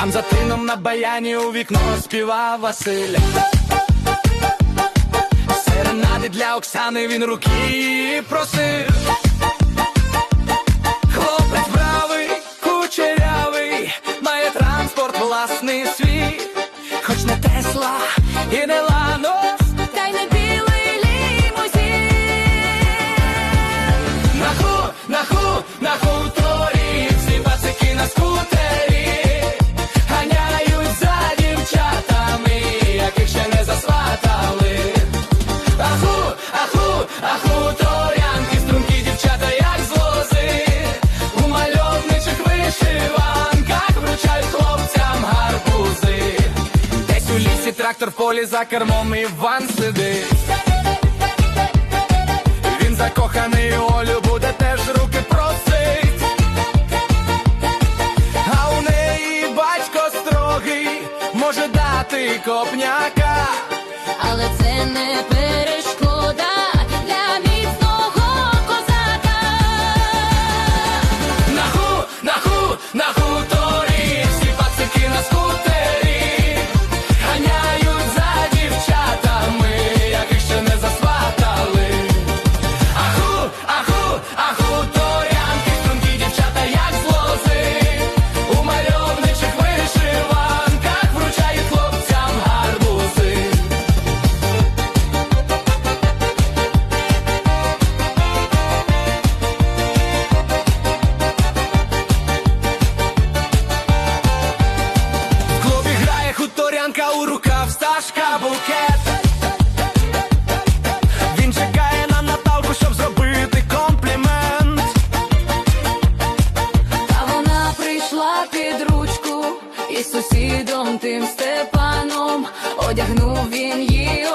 Там за тином на баяні у вікно співав Василь. Серенади для Оксани він руки просив. Хлопець бравий, кучерявий, має транспорт власний свій, хоч не Тесла і не Ланос, Аху, аху, торянки, стрункі дівчата, як з лози, у мальовничих вишиванках вручають хлопцям гарбузи. Десь у лісі трактор в полі за кермом Іван сидить. Він закоханий Олю буде теж руки просить. А у неї батько строгий може дати копняка. Рукав букет. Він чекає на Наталку, щоб зробити комплімент. А вона прийшла під ручку із сусідом тим Степаном. Одягнув він її